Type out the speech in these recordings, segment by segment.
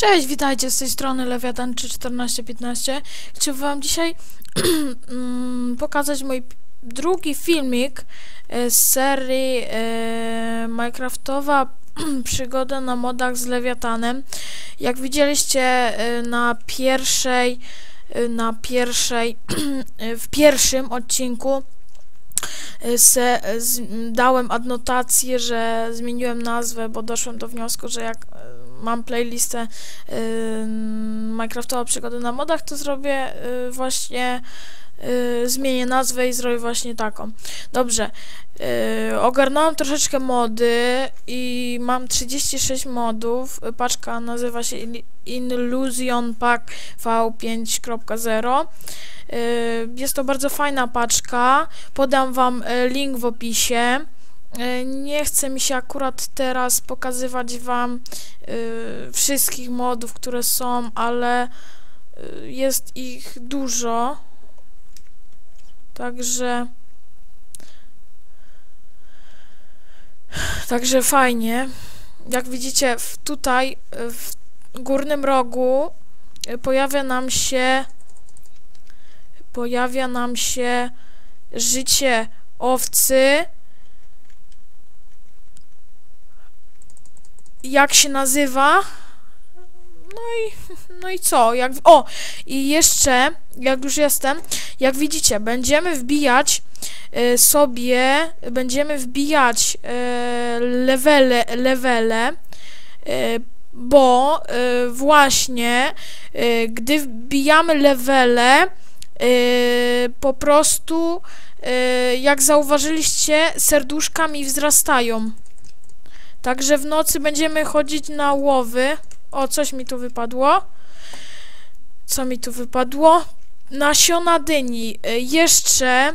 Cześć, witajcie z tej strony Lewiatan 1415. Chciałbym wam dzisiaj mm, pokazać mój drugi filmik e, z serii e, Minecraftowa przygoda na modach z Lewiatanem. Jak widzieliście e, na pierwszej na pierwszej w pierwszym odcinku se, z, dałem adnotację, że zmieniłem nazwę, bo doszłem do wniosku, że jak mam playlistę y, Minecraftowa przygody na modach, to zrobię y, właśnie y, zmienię nazwę i zrobię właśnie taką. Dobrze. Y, ogarnąłem troszeczkę mody i mam 36 modów. Paczka nazywa się Il- Illusion Pack V5.0. Y, Jest to bardzo fajna paczka. Podam wam y, link w opisie. Y, Nie chce mi się akurat teraz pokazywać wam y, wszystkich modów, które są, ale y, jest ich dużo. Także Także fajnie. Jak widzicie, tutaj w górnym rogu pojawia nam się pojawia nam się życie owcy. Jak się nazywa? No i, no i co? Jak, o! I jeszcze, jak już jestem, jak widzicie, będziemy wbijać e, sobie, będziemy wbijać e, levele, levele, e, bo e, właśnie, e, gdy wbijamy levele, e, po prostu, e, jak zauważyliście, serduszka mi wzrastają. Także w nocy będziemy chodzić na łowy. O, coś mi tu wypadło. Co mi tu wypadło? Nasiona dyni. Y, Jeszcze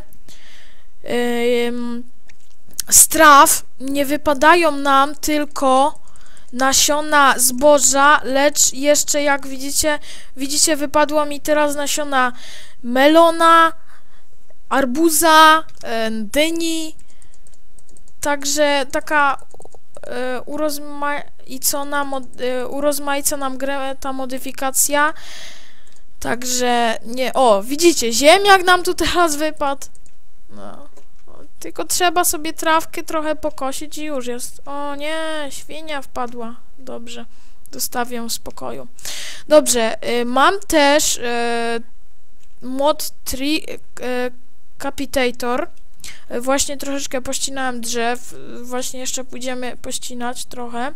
z traw nie wypadają nam tylko nasiona zboża, lecz jeszcze jak widzicie, widzicie wypadło mi teraz nasiona melona, arbuza, e, dyni. Także taka urozmaicona, e, urozmaica nam grę ta modyfikacja. Także nie. O, widzicie, ziemniak nam tu teraz wypadł. No. Tylko trzeba sobie trawkę trochę pokosić i już jest. O nie, świnia wpadła. Dobrze. Zostawię ją w spokoju. Dobrze, y, mam też y, mod Tree y, Capitator. Y, Właśnie troszeczkę pościnałem drzew. y, Właśnie jeszcze pójdziemy pościnać trochę,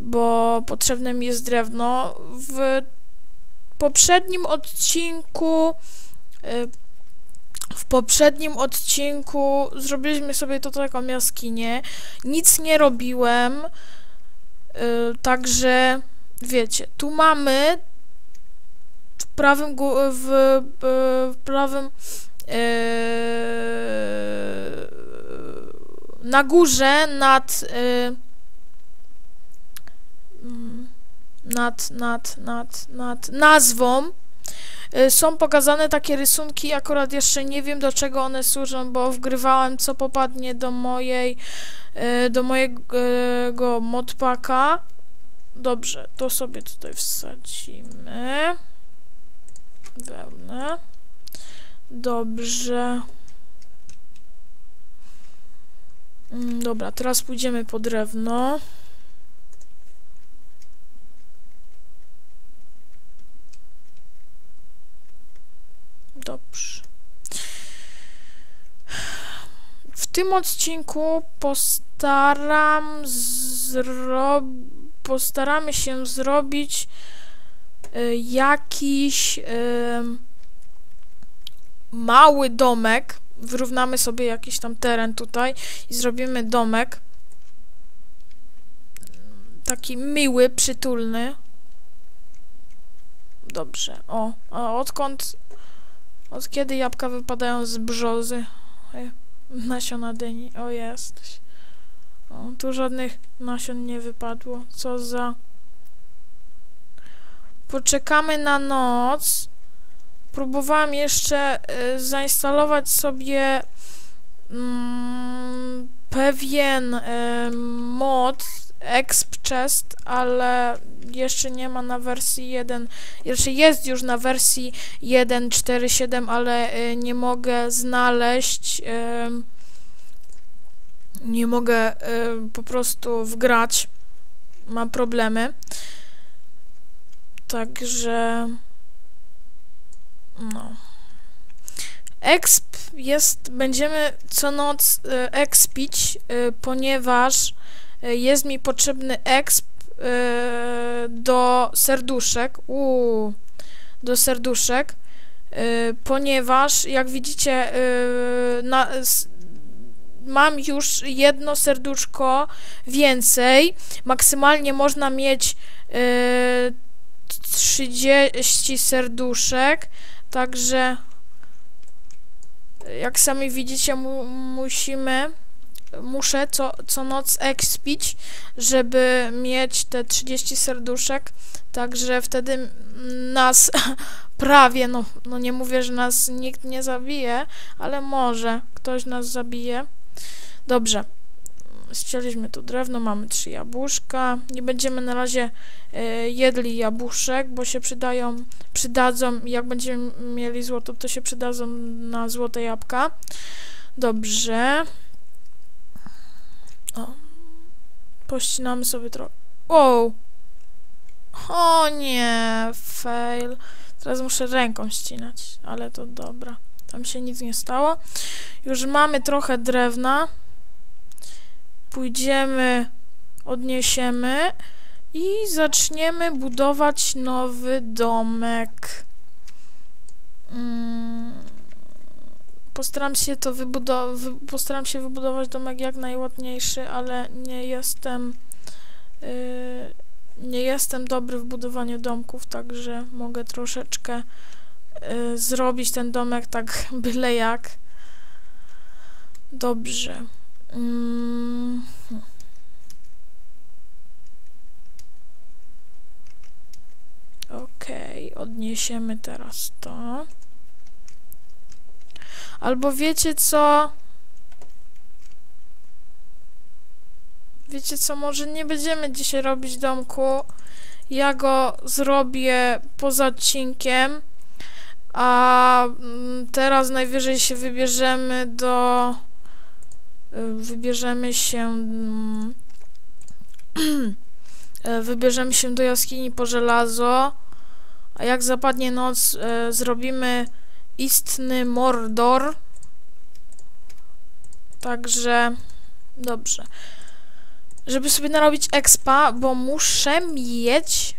bo potrzebne mi jest drewno. W poprzednim odcinku y, w poprzednim odcinku zrobiliśmy sobie to taką jaskinię. Nic nie robiłem. y, Także wiecie, tu mamy w prawym w, w, w prawym na górze nad yy, mm, nad, nad, nad, nad nazwą y, są pokazane takie rysunki, akurat jeszcze nie wiem do czego one służą, bo wgrywałem co popadnie do mojej do mojego modpaka. Dobrze, to sobie tutaj wsadzimy. Wełnę. Dobrze. Mm, Dobra, teraz pójdziemy po drewno. Dobrze. W tym odcinku postaram postaramy się zrobić y, jakiś ym, mały domek. Wyrównamy sobie jakiś tam teren tutaj i zrobimy domek. Taki miły, przytulny. Dobrze. O, a odkąd od kiedy jabłka wypadają z brzozy? Nasiona dyni. O, jesteś. O, tu żadnych nasion nie wypadło. Co za... Poczekamy na noc. Próbowałam jeszcze y, zainstalować sobie mm, pewien y, mod exp chest, ale jeszcze nie ma na wersji 1, jeszcze jest już na wersji 1.4.7, ale y, nie mogę znaleźć, nie mogę po prostu wgrać, mam problemy, także no. Exp jest, będziemy co noc y, expić, y, ponieważ y, jest mi potrzebny exp do serduszek, uuu, do serduszek, ponieważ jak widzicie na, mam już jedno serduszko więcej, maksymalnie można mieć y, 30 serduszek, także jak sami widzicie, mu, musimy, muszę co, co noc expić, żeby mieć te 30 serduszek, także wtedy nas prawie, no, no nie mówię, że nas nikt nie zabije, ale może ktoś nas zabije. Dobrze, ścieliśmy tu drewno, mamy trzy jabłuszka. Nie będziemy na razie e, jedli jabłuszek, bo się przydają, przydadzą, jak będziemy mieli złoto, to się przydadzą na złote jabłka. Dobrze. O. Pościnamy sobie trochę. Wow! O nie, fail. Teraz muszę ręką ścinać, ale to dobra. Tam się nic nie stało. Już mamy trochę drewna pójdziemy, odniesiemy i zaczniemy budować nowy domek. Mm, postaram się to wybudować, postaram się wybudować domek jak najładniejszy, ale nie jestem yy, nie jestem dobry w budowaniu domków, także mogę troszeczkę yy, zrobić ten domek tak byle jak. Dobrze. Mm. Okej, okay, odniesiemy teraz to. Albo wiecie co? Wiecie co, może nie będziemy dzisiaj robić domku. Ja go zrobię poza odcinkiem. A mm, teraz najwyżej się wybierzemy do wybierzemy się mm, wybierzemy się do jaskini po żelazo a jak zapadnie noc e, zrobimy istny Mordor także dobrze żeby sobie narobić expa, bo muszę mieć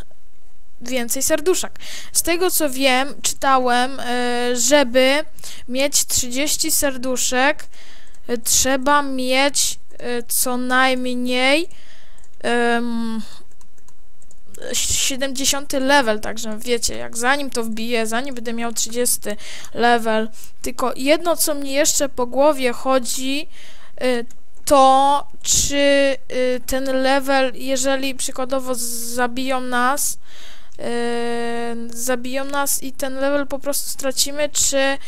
więcej serduszek. Z tego co wiem, czytałem, e, żeby mieć 30 serduszek, trzeba mieć e, co najmniej um, 70 level, także wiecie, jak zanim to wbiję, zanim będę miał 30 level, tylko jedno, co mnie jeszcze po głowie chodzi, e, to czy e, ten level, jeżeli przykładowo zabiją nas, zabiją nas i ten level po prostu stracimy, czy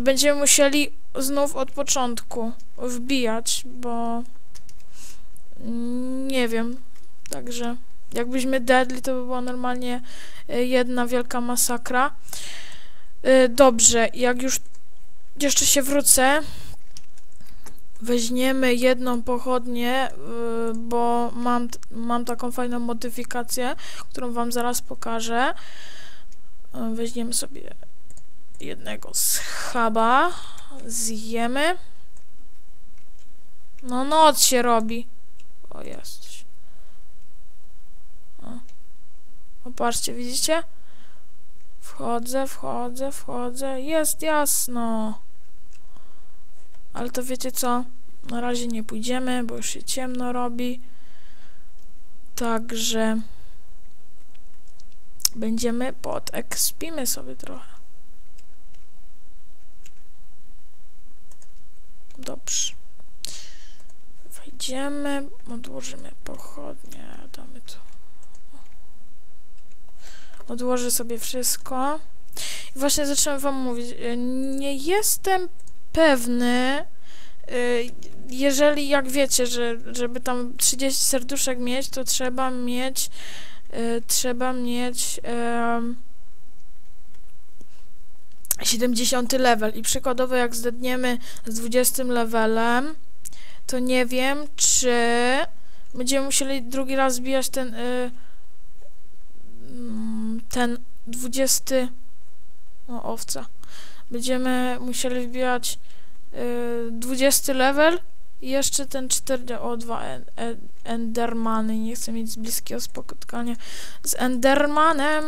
będziemy musieli znów od początku wbijać, bo nie wiem, także jakbyśmy deadly, to by była normalnie e, jedna wielka masakra. E, dobrze, jak już jeszcze się wrócę, weźmiemy jedną pochodnię, e, bo mam, mam taką fajną modyfikację, którą wam zaraz pokażę. Weźmiemy sobie jednego schaba zjemy. No noc się robi. O, jest. O. o, patrzcie, widzicie? Wchodzę, wchodzę, wchodzę. Jest jasno. Ale to wiecie co? Na razie nie pójdziemy, bo już się ciemno robi. Także będziemy pod ekspimy sobie trochę. Dobrze. Wejdziemy, odłożymy pochodnie, damy tu. Odłożę sobie wszystko. I właśnie zacząłem wam mówić, nie jestem pewny, y, jeżeli, jak wiecie, że żeby tam 30 serduszek mieć, to trzeba mieć, y, trzeba mieć em, 70 level i przykładowo jak zdedniemy z 20 levelem, to nie wiem, czy będziemy musieli drugi raz zbijać ten y, mm, ten 20 o, owca. Będziemy musieli wbijać y, 20 level i jeszcze ten 4 o 2 en, en, Endermany. Nie chcę mieć bliskiego spotkania z Endermanem.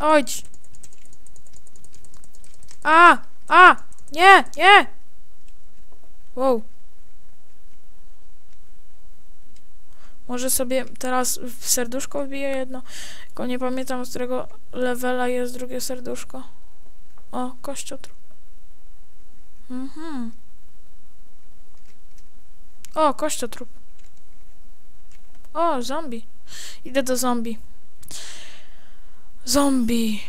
Ojdź! A! A! Nie! Nie! Wow. Może sobie teraz w serduszko wbiję jedno. Tylko nie pamiętam, z którego levela jest drugie serduszko. O, kościotrup. Mhm. O, kościotrup. O, zombie. Idę do zombie. Zombie.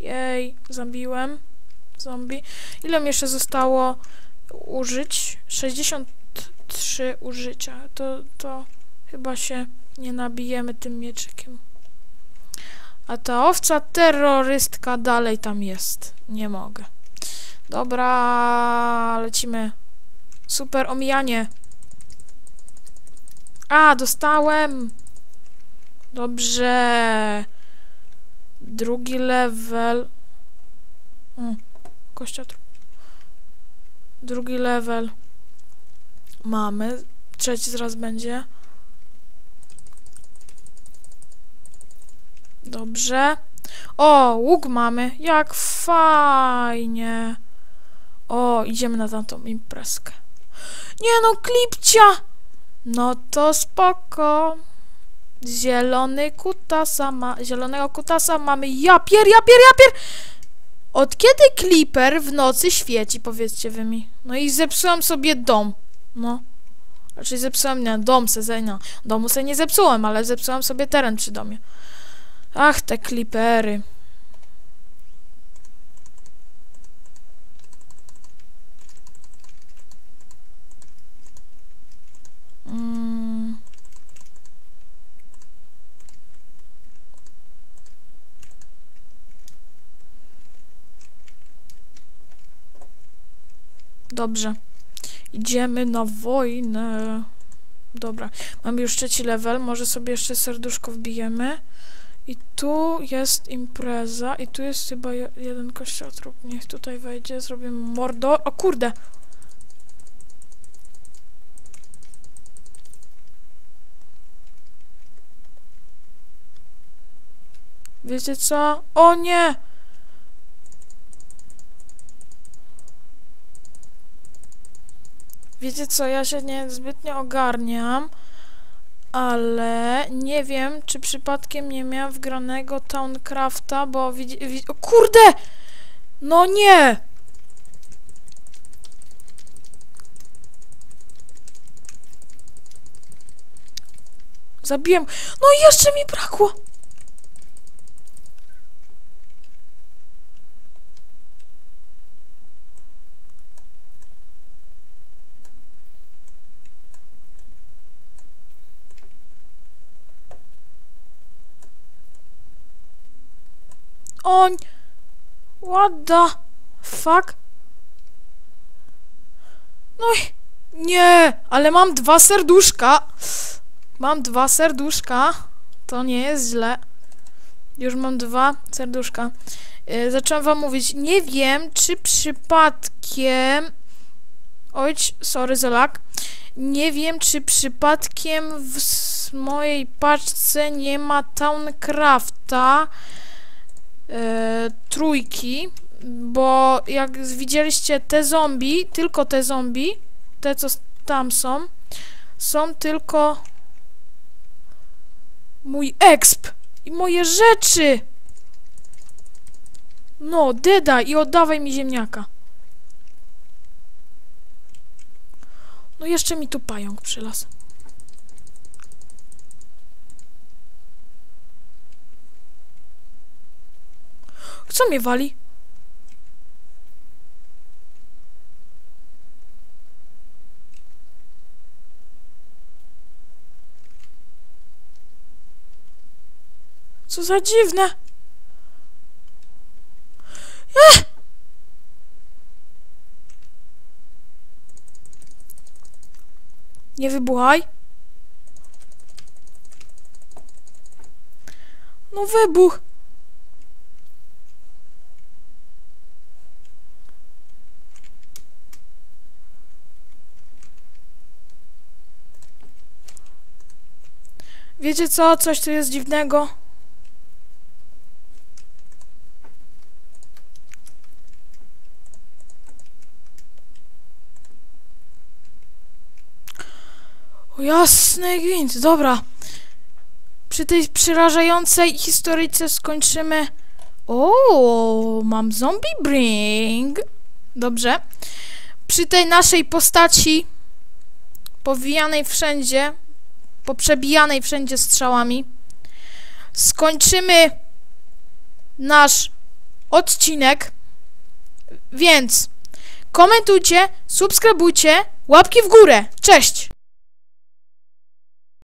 Jej, zabiłem. Zombie. Ile mi jeszcze zostało użyć? 63 użycia. To, to chyba się nie nabijemy tym mieczykiem. A ta owca terrorystka dalej tam jest. Nie mogę. Dobra, lecimy. Super omijanie. A, dostałem. Dobrze. Drugi level. Mm. Drugi level. Mamy. Trzeci zaraz będzie. Dobrze. O, łuk mamy. Jak fajnie. O, idziemy na tamtą imprezkę. Nie no, klipcia! No to spoko. Zielony kutasa ma... Zielonego kutasa mamy. Japier, japier, japier! Od kiedy Clipper w nocy świeci, powiedzcie wy mi? No i zepsułam sobie dom. No. Znaczy zepsułam, nie, dom se, no. Domu se nie zepsułem, ale zepsułam sobie teren przy domie. Ach, te Clippery. Mm. Dobrze. Idziemy na wojnę. Dobra. Mamy już trzeci level. Może sobie jeszcze serduszko wbijemy. I tu jest impreza. I tu jest chyba je- jeden kościotrup. Niech tutaj wejdzie. Zrobimy mordo. O kurde! Wiecie co? O nie! Wiecie co, ja się nie zbytnio ogarniam, ale nie wiem, czy przypadkiem nie miałem wgranego Towncrafta, bo widzi... Wi o kurde! No nie! Zabiłem... No i jeszcze mi brakło! On... What the fuck? No. Nie, ale mam dwa serduszka. Mam dwa serduszka. To nie jest źle. Już mam dwa serduszka. Yy, zacząłem wam mówić. Nie wiem, czy przypadkiem... Ojcz, sorry za. Nie wiem, czy przypadkiem w mojej paczce nie ma Towncrafta e, trójki, bo jak widzieliście te zombie, tylko te zombie, te co tam są, są tylko mój exp i moje rzeczy. No, deda i oddawaj mi ziemniaka. No jeszcze mi tu pająk przylas. Co mnie wali? Co za dziwne. Ech! Nie wybuchaj. No wybuch. Wiecie co? Coś tu jest dziwnego. O jasny gwint, dobra. Przy tej przerażającej historyjce skończymy. O, mam zombie bring. Dobrze. Przy tej naszej postaci powijanej wszędzie, poprzebijanej wszędzie strzałami, skończymy nasz odcinek. Więc komentujcie, subskrybujcie, łapki w górę. Cześć!